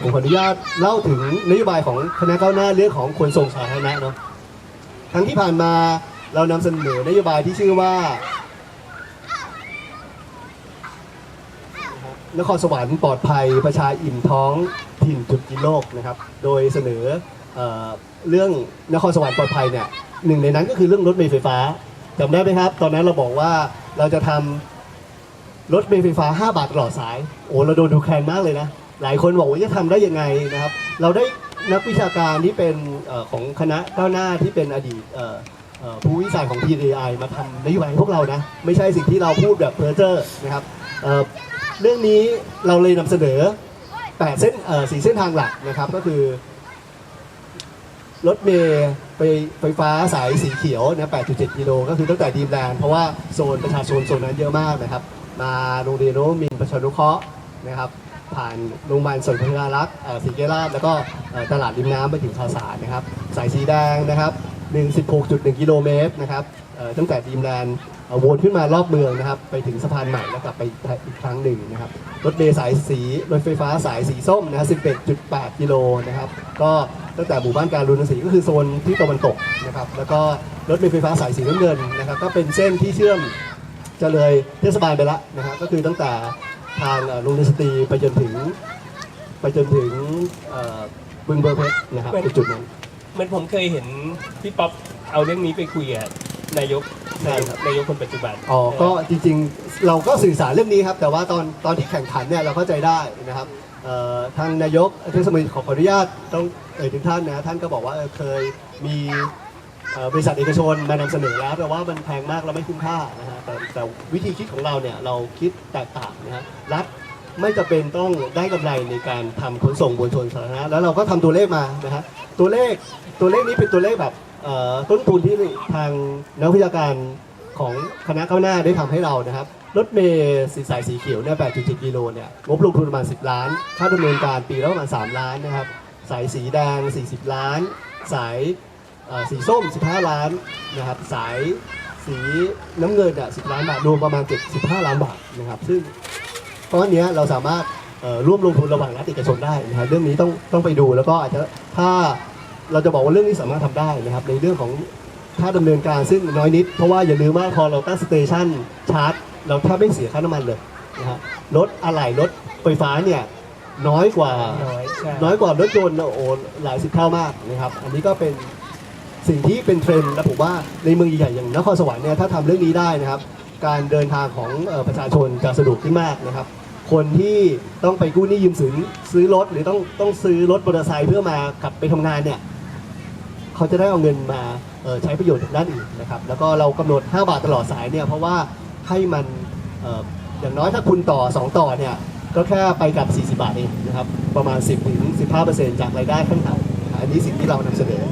ผมขออนุญาตเล่าถึงนโยบายของคณะก้าวหน้าเรื่องของขนส่งสาธารณะเนาะครั้งที่ผ่านมาเรานำเสนอนโยบายที่ชื่อว่า นครสวรรค์ปลอดภัยประชาอิ่มท้องถิ่นจุดกินโลกนะครับ โดยเสนอเอเรื่องนครสวรรค์ปลอดภัยเนี่ยหนึ่งในนั้นก็คือเรื่องรถเมล์ไฟฟ้าจำได้ไหมครับ ตอนนั้นเราบอกว่าเราจะทำรถเมล์ไฟฟ้า 5 บาทตลอดสาย โอ้เราโดนดูแคลนมากเลยนะ หลายคนบอกว่าจะทำได้ยังไงนะครับ เราได้นักวิชาการที่เป็นอของคณะก้าวหน้าที่เป็นอดีตผู้วิจัยของ TDI มาทำนโยบายให้พวกเรานะ ไม่ใช่สิ่งที่เราพูดแบบเพอร์เจอร์นะครับเเรื่องนี้เราเลยนำเสนอ8เส้นสี่เส้นทางหลักนะครับก็คือรถเมย์ไปไฟฟ้าสายสีเขียวนะ8.7 กิโลก็คือตั้งแต่ดีมแลนด์เพราะว่าโซนประชาชนโซนนั้นเยอะมากนะครับ มาโรงเรียนโนมินประชานุเคราะห์นะครับ ผ่านโรงพยาบาลสนพงารักษ์ศรีเกราชแล้วก็ตลาดริมน้ำไปถึงชาวสารนะครับ สายสีแดงนะครับ16.1 กิโลเมตรนะครับตั้งแต่ดีมแลนด์วนขึ้นมารอบเมืองนะครับ ไปถึงสะพานใหม่แล้วกลับไปอีกครั้งหนึ่งนะครับ รถเมล์สายสี รถไฟฟ้าสายสีส้มนะครับ11.8 กิโลนะครับ ก็ตั้งแต่หมู่บ้านการุณศรีก็คือโซนที่ตะวันตกนะครับ แล้วก็รถเมล์ไฟฟ้าสายสีน้ำเงินนะครับ ก็เป็นเส้นที่เชื่อมจะเลยเทศบาลไปละนะครับ ก็คือตั้งแต่ ทางเอ่อโรงเรียนสตรีไปจนถึง ไปจนถึงเอ่อบึงเบอร์เพชรนะครับในจุดนั้นเหมือนผมเคยเห็นพี่ป๊อปเอาเรื่องนี้ไปคุยกับนายกใช่ครับนายกคนปัจจุบันอ๋อก็จริงๆ เราก็สื่อสารเรื่องนี้ครับ แต่ว่าตอนตอนที่แข่งขันเนี่ยเราเข้าใจได้นะครับเอ่อทางนายกเทศมนตรีขอขออนุญาตต้องเอ่ยถึงท่านนะท่านก็บอกว่าเออเคยมีเอ่อ บริษัทเอกชนมานำเสนอแล้วแต่ว่ามันแพงมากแล้วไม่คุ้มค่านะฮะแต่แต่วิธีคิดของเราเนี่ยเราคิดแตกต่างนะฮะรัฐไม่จำเป็นต้องได้กำไรในการทำขนส่งมวลชนสาธารณะแล้วเราก็ทำตัวเลขมานะฮะตัวเลขตัวเลขนี้เป็นตัวเลขแบบต้นทุนที่ทางนักวิชาการของคณะก้าวหน้าได้ทำให้เรานะครับรถเมล์สีสายสีเขียวเนี่ย 8.7 กิโลเนี่ย งบลงทุนประมาณ 10 ล้าน ค่าดำเนินการปีละประมาณ 3 ล้านนะครับ สายสีแดง 40 ล้าน สาย สีส้ม 15 ล้านนะครับสายสีน้ำเงินอะ10 ล้านบาทรวมประมาณ75ล้านบาทนะครับซึ่งก้อนเนี้ยเราสามารถเอ่อร่วมลงทุนระหว่างรัฐเอกชนได้นะครับเรื่องนี้ต้องต้องไปดูแล้วก็อาจจะถ้าเราจะบอกว่าเรื่องนี้สามารถทำได้นะครับ ในเรื่องของค่าดำเนินการซึ่งน้อยนิด เพราะว่าอย่าลืมว่าพอเราตั้งสเตชันชาร์จ เราแทบไม่เสียค่าน้ำมันเลยนะฮะรถอะไหล่รถไฟฟ้าเนี่ยน้อยกว่าน้อยใช่น้อยกว่ารถยนต์โอ้หลายสิบเท่ามากนะครับ อันนี้ก็เป็น สิ่งที่เป็นเทรนด์และผมว่าในเมืองใหญ่ๆอย่างนครสวรรค์เนี่ยถ้าทำเรื่องนี้ได้นะครับ การเดินทางของออประชาชนจะสะดวกขึ้นมากนะครับ คนที่ต้องไปกู้หนี้ยืมสินซื้อรถหรือต้องต้องซื้อรถมอเตอร์ไซค์เพื่อมากลับไปทำงานเนี่ยเขาจะได้เอาเงินมาใช้ประโยชน์จากด้านอื่นนะครับแล้วก็เรากำหนด 5 บาทตลอดสายเนี่ยเพราะว่าให้มันออย่างน้อยถ้าคุณต่อ 2 ต่อเนี่ยก็แค่ไปกับ 40 บาทเองนะครับ ประมาณ 10ถึง15%จากรายได้ขั้นต่ำอันนี้สิ่งที่เรานำเสนอ